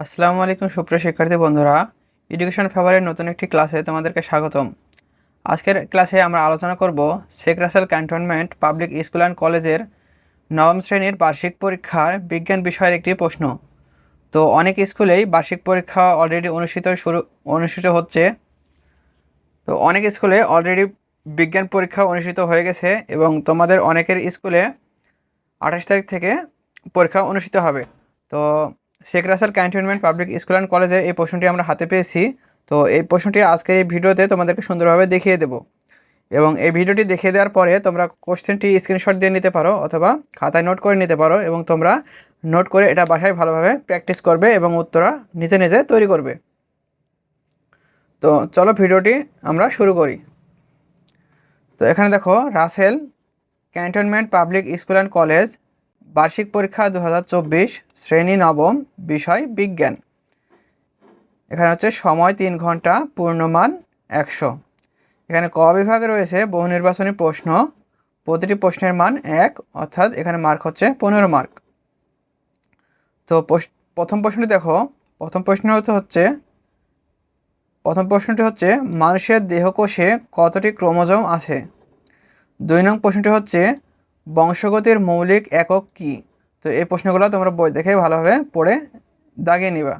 আসসালামু আলাইকুম সুপ্রিয় শিক্ষার্থী বন্ধুরা। এডুকেশন ফেভারের নতুন একটি ক্লাসে তোমাদেরকে স্বাগতম। আজকের ক্লাসে আমরা আলোচনা করব Sheikh Russel cantonment public school and কলেজের নবম শ্রেণির বার্ষিক পরীক্ষার বিজ্ঞান বিষয়ের একটি প্রশ্ন। তো অনেক স্কুলেই বার্ষিক পরীক্ষা অলরেডি অনুষ্ঠিত শুরু, অনুষ্ঠিত হচ্ছে। তো অনেক স্কুলে অলরেডি বিজ্ঞান পরীক্ষা অনুষ্ঠিত হয়ে গেছে এবং তোমাদের অনেকের স্কুলে আঠাশ তারিখ থেকে পরীক্ষা অনুষ্ঠিত হবে। তো Sheikh Russel cantonment public school and কলেজের এই প্রশ্নটি আমরা হাতে পেয়েছি। তো এই প্রশ্নটি আজকের এই ভিডিওতে তোমাদেরকে সুন্দরভাবে দেখিয়ে দেবো। এবং এই ভিডিওটি দেখিয়ে দেওয়ার পরে তোমরা কোশ্চেনটি স্ক্রিনশট দিয়ে নিতে পারো অথবা খাতায় নোট করে নিতে পারো এবং তোমরা নোট করে এটা বাসায় ভালোভাবে প্র্যাকটিস করবে এবং উত্তরা নিজে নিজে তৈরি করবে। তো চলো ভিডিওটি আমরা শুরু করি। তো এখানে দেখো, Russel cantonment public school and college বার্ষিক পরীক্ষা দু হাজার চব্বিশ শ্রেণি নবম বিষয় বিজ্ঞান। এখানে হচ্ছে সময় তিন ঘণ্টা, পূর্ণমান একশো। এখানে ক বিভাগে রয়েছে বহু নির্বাচনী প্রশ্ন। প্রতিটি প্রশ্নের মান এক, অর্থাৎ এখানে মার্ক হচ্ছে পনেরো মার্ক। তো প্রথম প্রশ্নটি দেখো। প্রথম প্রশ্ন হচ্ছে, প্রথম প্রশ্নটি হচ্ছে, মানুষের দেহকোষে কতটি ক্রোমোজোম আছে? দুই নং প্রশ্নটি হচ্ছে বংশগতির মৌলিক একক কী? তো এই প্রশ্নগুলো তোমরা বই দেখে ভালোভাবে পড়ে দাগিয়ে নিবা।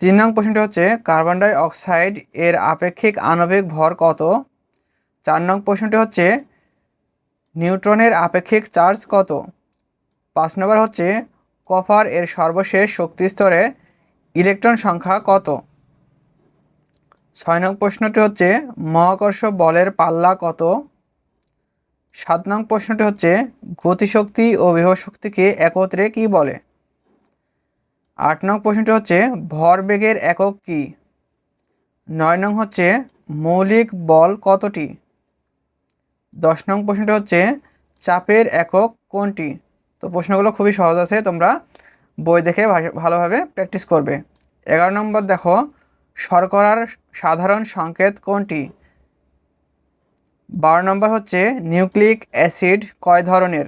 তিন নং প্রশ্নটি হচ্ছে, কার্বন ডাই অক্সাইড এর আপেক্ষিক আণবিক ভর কত? চার নং প্রশ্নটি হচ্ছে, নিউট্রনের আপেক্ষিক চার্জ কত? পাঁচ নম্বর হচ্ছে কফার এর সর্বশেষ শক্তি স্তরে ইলেকট্রন সংখ্যা কত? ছয় নং প্রশ্নটি হচ্ছে, মহাকর্ষ বলের পাল্লা কত? সাত নং প্রশ্নটি হচ্ছে, গতিশক্তি ও বিভব শক্তিকে একত্রে কি বলে? আট নং প্রশ্নটি হচ্ছে, ভরবেগের একক কি? নয় নং হচ্ছে, মৌলিক বল কতটি? দশ নং প্রশ্নটি হচ্ছে, চাপের একক কোনটি? তো প্রশ্নগুলো খুবই সহজ আছে, তোমরা বই দেখে ভালোভাবে প্র্যাকটিস করবে। এগারো নম্বর দেখো, শর্করার সাধারণ সংকেত কোনটি? বারো নম্বর হচ্ছে নিউক্লিক অ্যাসিড কয় ধরনের?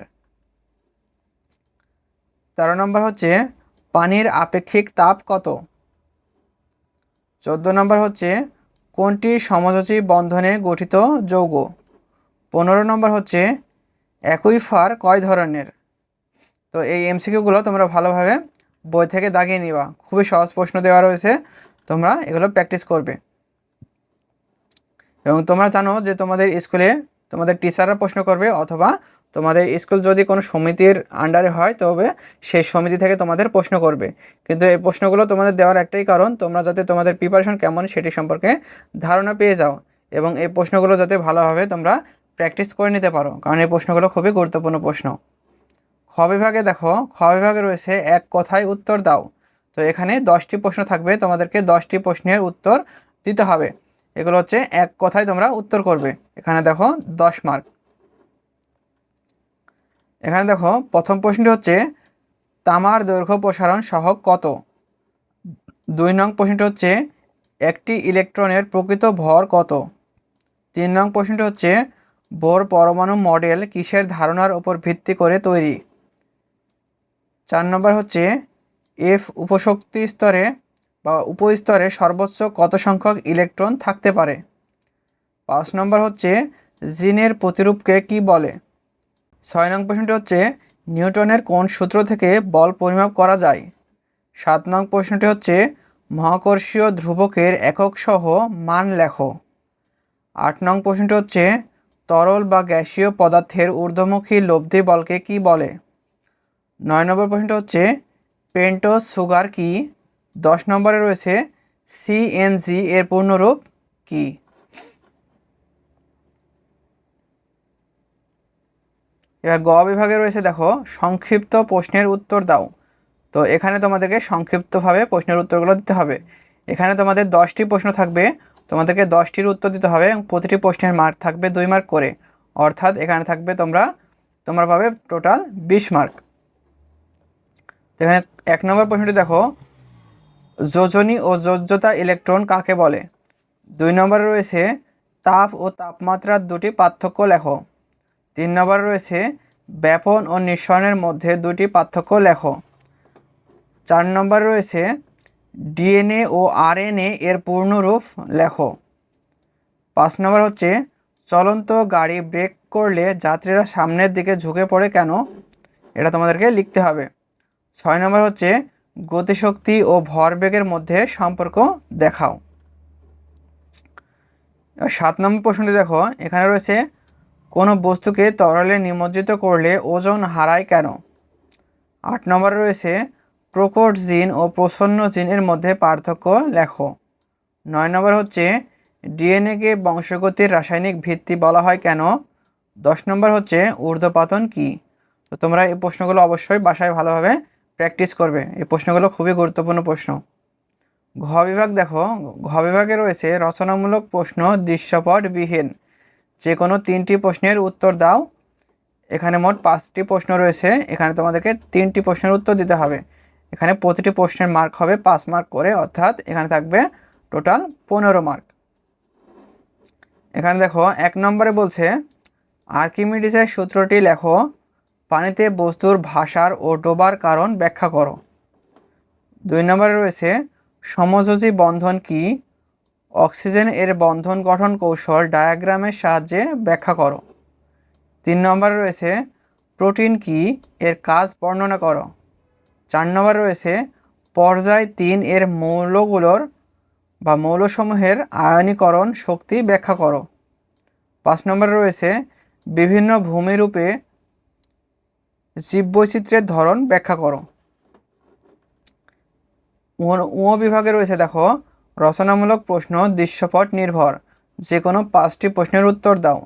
তেরো নম্বর হচ্ছে পানির আপেক্ষিক তাপ কত? চোদ্দ নম্বর হচ্ছে কোনটি সমযোজী বন্ধনে গঠিত যৌগ? পনেরো নম্বর হচ্ছে অ্যাকুইফার কয় ধরনের? তো এই এমসিকিউগুলো তোমরা ভালোভাবে বই থেকে দাগিয়ে নিবা। খুবই সহজ প্রশ্ন দেওয়া রয়েছে। তোমরা এগুলো প্র্যাকটিস করবে। এবং তোমরা জানো যে তোমাদের স্কুলে তোমাদের টিচাররা প্রশ্ন করবে অথবা তোমাদের স্কুল যদি কোনো সমিতির আন্ডারে হয়, তবে সেই সমিতি থেকে তোমাদের প্রশ্ন করবে। কিন্তু এই প্রশ্নগুলো তোমাদের দেওয়ার একটাই কারণ, তোমরা যাতে তোমাদের প্রিপারেশন কেমন সেটি সম্পর্কে ধারণা পেয়ে যাও এবং এই প্রশ্নগুলো যাতে ভালোভাবে তোমরা প্র্যাকটিস করে নিতে পারো, কারণ এই প্রশ্নগুলো খুবই গুরুত্বপূর্ণ প্রশ্ন। খ বিভাগে দেখো, খ বিভাগে রয়েছে এক কথায় উত্তর দাও। তো এখানে দশটি প্রশ্ন থাকবে, তোমাদেরকে দশটি প্রশ্নের উত্তর দিতে হবে। এগুলো হচ্ছে এক কথায় তোমরা উত্তর করবে। এখানে দেখো দশ মার্ক এখানে দেখো প্রথম প্রশ্নটি হচ্ছে, তামার দৈর্ঘ্য প্রসারণ সহ কত? দুই নং প্রশ্নটি হচ্ছে, একটি ইলেকট্রনের প্রকৃত ভর কত? তিন নং প্রশ্নটি হচ্ছে, বোর পরমাণু মডেল কিসের ধারণার উপর ভিত্তি করে তৈরি? চার নম্বর হচ্ছে এফ উপশক্তি স্তরে বা উপস্তরে সর্বোচ্চ কত সংখ্যক ইলেকট্রন থাকতে পারে? পাঁচ নম্বর হচ্ছে, জিনের প্রতিরূপকে কি বলে? ছয় নং প্রশ্নটি হচ্ছে, নিউটনের কোন সূত্র থেকে বল পরিমাপ করা যায়? সাত নং প্রশ্নটি হচ্ছে, মহাকর্ষীয় ধ্রুবকের একক সহ মান লেখো। আট নং প্রশ্নটি হচ্ছে, তরল বা গ্যাসীয় পদার্থের ঊর্ধ্বমুখী লব্ধি বলকে কি বলে? নয় নম্বর প্রশ্নটা হচ্ছে পেন্টোজ সুগার কি? দশ নম্বরে রয়েছে সিএনজি এর পূর্ণরূপ কি? এবার গ বিভাগে রয়েছে দেখো, সংক্ষিপ্ত প্রশ্নের উত্তর দাও। তো এখানে তোমাদেরকে সংক্ষিপ্তভাবে প্রশ্নের উত্তরগুলো দিতে হবে। এখানে তোমাদের দশটি প্রশ্ন থাকবে, তোমাদেরকে দশটির উত্তর দিতে হবে এবং প্রতিটি প্রশ্নের মার্ক থাকবে দুই মার্ক করে। অর্থাৎ এখানে থাকবে তোমরা তোমরা পাবে টোটাল বিশ মার্ক। এখানে এক নম্বর প্রশ্নটি দেখো যোজনী ও যোজ্যতা ইলেকট্রন কাকে বলে? দুই নম্বরে রয়েছে তাপ ও তাপমাত্রার দুটি পার্থক্য লেখো। তিন নম্বরে রয়েছে ব্যাপন ও নিঃসরণের মধ্যে দুটি পার্থক্য লেখো। চার নম্বরে রয়েছে ডিএনএ ও আরএনএ এর পূর্ণরূপ লেখো। পাঁচ নম্বর হচ্ছে চলন্ত গাড়ি ব্রেক করলে যাত্রীরা সামনের দিকে ঝুঁকে পড়ে কেন? এটা তোমাদেরকে লিখতে হবে। ছয় নম্বর হচ্ছে গতিশক্তি ও ভরবেগের মধ্যে সম্পর্ক দেখাও। সাত নম্বর প্রশ্নটি দেখো, এখানে রয়েছে, কোনো বস্তুকে তরলে নিমজ্জিত করলে ওজন হারায় কেন? আট নম্বরে রয়েছে, প্রকট জিন ও প্রসন্ন জিনের মধ্যে পার্থক্য লেখো। নয় নম্বর হচ্ছে ডিএনএকে বংশগতির রাসায়নিক ভিত্তি বলা হয় কেন? দশ নম্বর হচ্ছে, ঊর্ধ্বপাতন কি? তো তোমরা এই প্রশ্নগুলো অবশ্যই বাসায় ভালোভাবে প্র্যাকটিস করবে। এই প্রশ্নগুলো খুবই গুরুত্বপূর্ণ প্রশ্ন। ঘ বিভাগ দেখো, ঘ বিভাগে রয়েছে রচনামূলক প্রশ্ন দৃশ্যপট বিহীন যে কোনো তিনটি প্রশ্নের উত্তর দাও। এখানে মোট পাঁচটি প্রশ্ন রয়েছে। এখানে তোমাদেরকে তিনটি প্রশ্নের উত্তর দিতে হবে। এখানে প্রতিটি প্রশ্নের মার্ক হবে পাঁচ মার্ক করে, অর্থাৎ এখানে থাকবে টোটাল পনেরো মার্ক। এখানে দেখো, এক নম্বরে বলছে, আর্কিমিডিসের সূত্রটি লেখো। পানিতে বস্তুর ভাষার ও ডোবার কারণ ব্যাখ্যা করো। দুই নম্বরে রয়েছে, সমযোজী বন্ধন কি? অক্সিজেন এর বন্ধন গঠন কৌশল ডায়াগ্রামের সাহায্যে ব্যাখ্যা করো। তিন নম্বরে রয়েছে, প্রোটিন কি? এর কাজ বর্ণনা করো। চার নম্বরে রয়েছে, পর্যায় তিন এর মৌলগুলোর বা মৌলসমূহের আয়নীকরণ শক্তি ব্যাখ্যা করো। পাঁচ নম্বরে রয়েছে, বিভিন্ন ভূমিরূপে জীববৈচিত্র্যের ধরন ব্যাখ্যা করো। উঁ বিভাগে রয়েছে দেখো, রচনামূলক প্রশ্ন, দৃশ্যপট নির্ভর। যে কোনো পাঁচটি প্রশ্নের উত্তর দাও।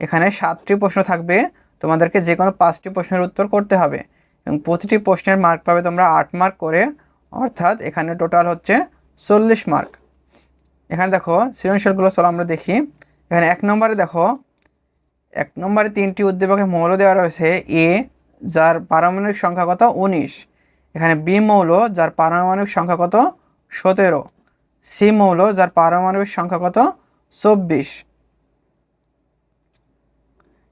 এখানে সাতটি প্রশ্ন থাকবে, তোমাদেরকে যে কোনো পাঁচটি প্রশ্নের উত্তর করতে হবে। এবং প্রতিটি প্রশ্নের মার্ক পাবে তোমরা আট মার্ক করে, অর্থাৎ এখানে টোটাল হচ্ছে চল্লিশ মার্ক এখানে দেখো, সৃজনশীলগুলো চলো আমরা দেখি। এখানে এক নম্বরে দেখো, এক নম্বরে তিনটি উদ্দীপকের মৌল দেওয়া রয়েছে, এ যার পারমাণবিক সংখ্যা কত? উনিশ। এখানে বি মৌল, যার পারমাণবিক সংখ্যা কত? সতেরো। সি মৌল, যার পারমাণবিক সংখ্যা কত? চব্বিশ।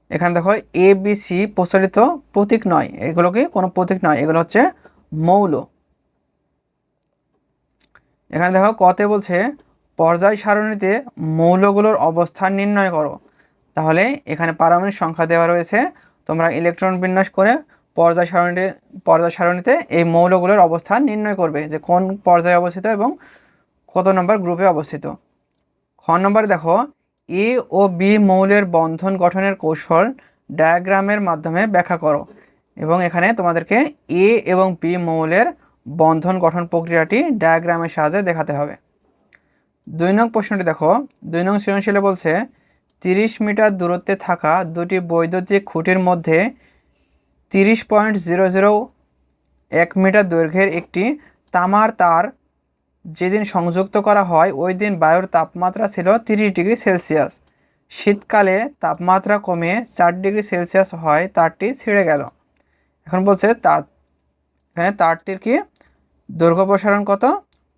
এখানে দেখো, এ, বি, সি প্রচলিত প্রতীক নয়। এগুলো কি? কোনো প্রতীক নয়। এগুলো হচ্ছে মৌল। এখানে দেখো কতে বলছে, পর্যায় সারণীতে মৌলগুলোর অবস্থান নির্ণয় করো। তাহলে এখানে পারমাণবিক সংখ্যা দেওয়া রয়েছে তোমরা ইলেকট্রন বিন্যাস করে পর্যায় সারণীতে পর্যায় সারণীতে এই মৌলগুলোর অবস্থান নির্ণয় করবে যে কোন পর্যায়ে অবস্থিত এবং কত নম্বর গ্রুপে অবস্থিত। খ নম্বরে দেখো এ ও বি মৌলের বন্ধন গঠনের কৌশল ডায়াগ্রামের মাধ্যমে ব্যাখ্যা করো এবং এখানে তোমাদেরকে এ এবং বি মৌলের বন্ধন গঠন প্রক্রিয়াটি ডায়াগ্রামের সাহায্যে দেখাতে হবে। দুই নং প্রশ্নটি দেখো, দুই নং সৃজনশীলে বলছে তিরিশ মিটার দূরত্বে থাকা দুটি বৈদ্যুতিক খুঁটির মধ্যে তিরিশ পয়েন্ট জিরো জিরো এক মিটার দৈর্ঘ্যের একটি তামার তার যেদিন সংযুক্ত করা হয়, ওই দিন বায়ুর তাপমাত্রা ছিল তিরিশ ডিগ্রি সেলসিয়াস। শীতকালে তাপমাত্রা কমে চার ডিগ্রি সেলসিয়াস হয়, তারটি ছিঁড়ে গেল। এখন বলছে তার, এখানে তারটির কি দৈর্ঘ্য প্রসারণ কত?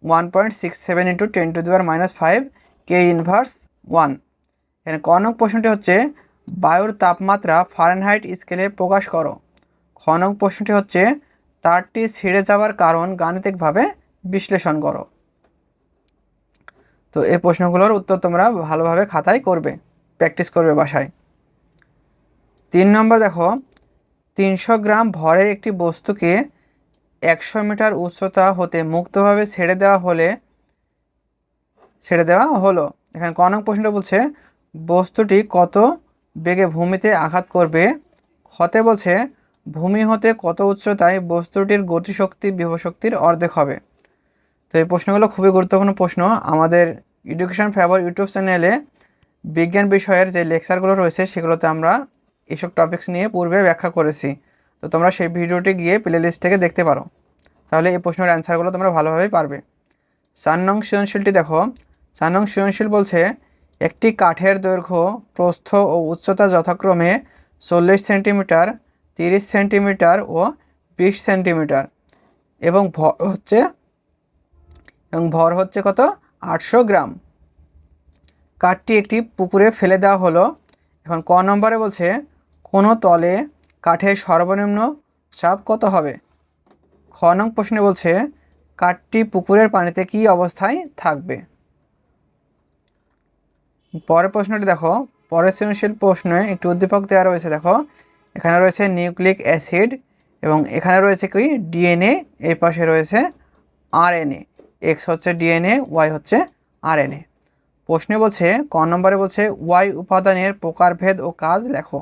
One point six seven into ten to the power minus five K inverse one. এখানে ক নং প্রশ্নটি হচ্ছে, বায়ুর তাপমাত্রা ফারেনহাইট স্কেলে প্রকাশ করো। খ নং প্রশ্নটি হচ্ছে, তারটি ছিঁড়ে যাওয়ার কারণ গাণিতিকভাবে বিশ্লেষণ করো। তো এই প্রশ্নগুলোর উত্তর তোমরা ভালোভাবে খাতায় করবে, প্র্যাকটিস করবে বাসায়। তিন নম্বর দেখো, তিনশো গ্রাম ভরের একটি বস্তুকে একশো মিটার উচ্চতা হতে মুক্তভাবে ছেড়ে দেওয়া হলে, ছেড়ে দেওয়া হলো। এখানে কনক প্রশ্নটা বলছে বস্তুটি কত বেগে ভূমিতে আঘাত করবে? হতে বলছে, ভূমি হতে কত উচ্চতায় বস্তুটির গতিশক্তি বিভশক্তির অর্ধেক হবে? তো এই প্রশ্নগুলো খুবই গুরুত্বপূর্ণ প্রশ্ন। আমাদের এডুকেশন ফেভার ইউটিউব চ্যানেলে বিজ্ঞান বিষয়ের যে লেকচারগুলো রয়েছে, সেগুলোতে আমরা এইসব টপিকস নিয়ে পূর্বে ব্যাখ্যা করেছি। তো তোমরা সেই ভিডিওটি গিয়ে প্লে লিস্ট থেকে দেখতে পারো। তাহলে এই প্রশ্নের অ্যান্সারগুলো তোমরা ভালোভাবেই পারবে। চার নং সৃজনশীলটি দেখো। চার নং সৃজনশীল বলছে একটি কাঠের দৈর্ঘ্য, প্রস্থ ও উচ্চতা যথাক্রমে চল্লিশ সেন্টিমিটার, তিরিশ সেন্টিমিটার ও বিশ সেন্টিমিটার এবং ভর হচ্ছে, এবং ভর হচ্ছে কত? আটশো গ্রাম। কাঠটি একটি পুকুরে ফেলে দেওয়া হলো। এখন ক নম্বরে বলছে, কোনো তলে কাঠের সর্বনিম্ন চাপ কত হবে? খ নং প্রশ্নে বলছে, কাঠটি পুকুরের পানিতে কী অবস্থায় থাকবে? পরের প্রশ্নটি দেখো, পরের সৃজনশীল প্রশ্নে একটি উদ্দীপক দেওয়া রয়েছে, দেখো। এখানে রয়েছে নিউক্লিক অ্যাসিড এবং এখানে রয়েছে কি? ডিএনএ, এই পাশে রয়েছে আরএনএ। এক্স হচ্ছে ডিএনএ, ওয়াই হচ্ছে আরএনএ। প্রশ্নে বলছে, ক নম্বরে বলছে, ওয়াই উপাদানের প্রকারভেদ ও কাজ লেখো।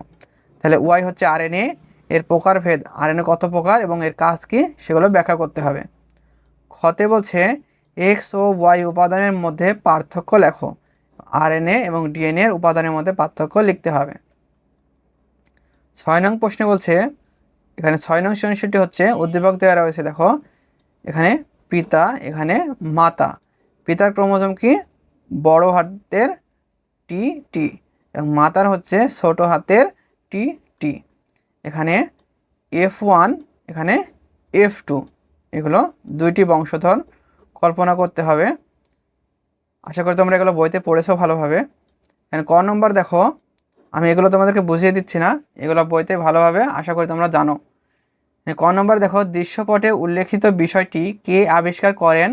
তাহলে ওয়াই হচ্ছে আরএনএ, এর প্রকারভেদ, আরএনএ কত প্রকার এবং এর কাজ কি? সেগুলো ব্যাখ্যা করতে হবে। খতে বলছে, এক্স ও ওয়াই উপাদানের মধ্যে পার্থক্য লেখো। আরএনএ এবং ডিএনএ উপাদানের মধ্যে পার্থক্য লিখতে হবে। ছয় নং প্রশ্নে বলছে, এখানে ছয় নং সৃজনশীলটি হচ্ছে উদ্দীপক দেওয়া রয়েছে, দেখো। এখানে পিতা, এখানে মাতা। পিতার ক্রোমোজোম কি? বড় হাতের টি টি এবং মাতার হচ্ছে ছোট হাতের টি টি এখানে এফ ওয়ান এখানে এফ টু এগুলো দুইটি বংশধর কল্পনা করতে হবে। আশা করি তোমরা এগুলো বইতে পড়েছো ভালোভাবে। এখানে ক নম্বর দেখো, আমি এগুলো তোমাদেরকে বুঝিয়ে দিচ্ছি না, এগুলো বইতে ভালোভাবে আশা করি তোমরা জানো। ক নম্বর দেখো, দৃশ্যপটে উল্লেখিত বিষয়টি কে আবিষ্কার করেন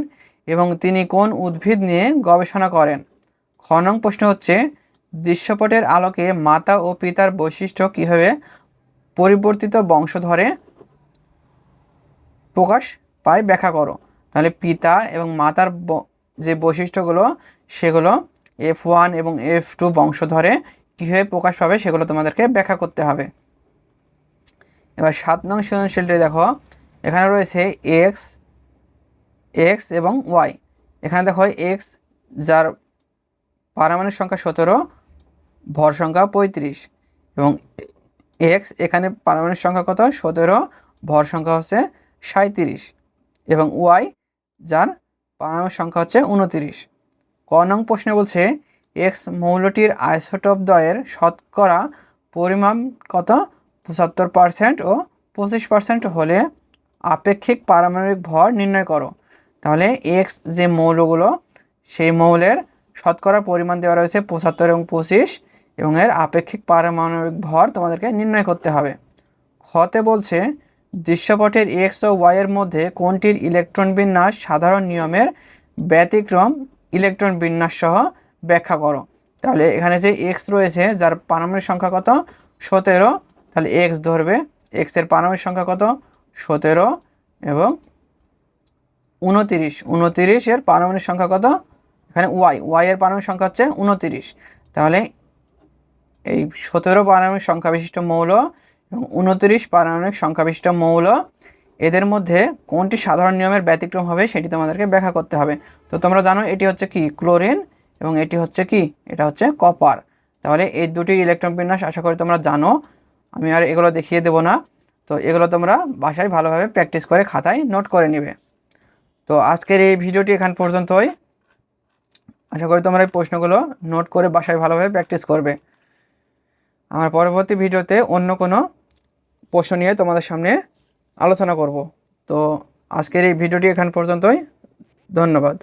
এবং তিনি কোন উদ্ভিদ নিয়ে গবেষণা করেন? খ নং প্রশ্ন হচ্ছে, দৃশ্যপটের আলোকে মাতা ও পিতার বৈশিষ্ট্য কীভাবে পরিবর্তিত বংশধরে প্রকাশ পায় ব্যাখ্যা করো। তাহলে পিতা এবং মাতার যে বৈশিষ্ট্যগুলো, সেগুলো এফ ওয়ান এবং এফ টু বংশধরে কীভাবে প্রকাশ পাবে সেগুলো তোমাদেরকে ব্যাখ্যা করতে হবে। এবার সাত নং সৃজনশীলটি দেখো। এখানে রয়েছে এক্স এক্স এবং ওয়াই এখানে দেখো এক্স যার পারমাণবিক সংখ্যা সতেরো, ভর সংখ্যা পঁয়ত্রিশ এবং এক্স এখানে পারমাণবিক সংখ্যা কত? সতেরো, ভর সংখ্যা হচ্ছে সাঁত্রিশ এবং ওয়াই যার পারমাণবিক সংখ্যা হচ্ছে উনতিরিশ। ক নং প্রশ্নে বলছে এক্স মৌলটির আইসোটপ দ্বয়ের শতকরা পরিমাণ কত? পঁচাত্তর পার্সেন্ট ও পঁচিশ পার্সেন্ট হলে আপেক্ষিক পারমাণবিক ভর নির্ণয় করো। তাহলে এক্স যে মৌলগুলো, সেই মৌলের শতকরা পরিমাণ দেওয়া রয়েছে পঁচাত্তর এবং পঁচিশ এবং এর আপেক্ষিক পারমাণবিক ভর তোমাদেরকে নির্ণয় করতে হবে। খতে বলছে দৃশ্যপটের এক্স ও ওয়াইয়ের মধ্যে কোনটির ইলেকট্রন বিন্যাস সাধারণ নিয়মের ব্যতিক্রম ইলেকট্রন বিন্যাস সহ ব্যাখ্যা করো? তাহলে এখানে যে এক্স রয়েছে, যার পারমাণবিক সংখ্যা কত? সতেরো। তাহলে এক্স ধরবে। এক্সের পারমাণবিক সংখ্যা কত? সতেরো এবং উনতিরিশ। উনতিরিশ এর পারমাণবিক সংখ্যা কত? এখানে ওয়াই ওয়াই এর পারমাণবিক সংখ্যা হচ্ছে উনতিরিশ। তাহলে এই সতেরো পারমাণবিক সংখ্যা বিশিষ্ট মৌল এবং উনতিরিশ পারমাণবিক সংখ্যা বিশিষ্ট মৌল। এদের মধ্যে কোনটি সাধারণ নিয়মের ব্যতিক্রম হবে সেটি তোমাদেরকে ব্যাখ্যা করতে হবে। তো তোমরা জানো এটি হচ্ছে কি? ক্লোরিন এবং এটি হচ্ছে কি? এটা হচ্ছে কপার। তাহলে এই দুটি ইলেকট্রন বিন্যাস আশা করি তোমরা জানো। আমি আর এগুলো দেখিয়ে দেবো না। তো এগুলো তোমরা বাসায় ভালোভাবে প্র্যাকটিস করে খাতায় নোট করে নেবে। তো আজকের এই ভিডিওটি এখান পর্যন্তই। আশা করি তোমরা এই প্রশ্নগুলো নোট করে বাসায় ভালোভাবে প্র্যাকটিস করবে। আমার পরবর্তী ভিডিওতে অন্য কোনো প্রশ্ন নিয়ে তোমাদের সামনে আলোচনা করব। তো আজকের এই ভিডিওটি এখান পর্যন্তই। ধন্যবাদ।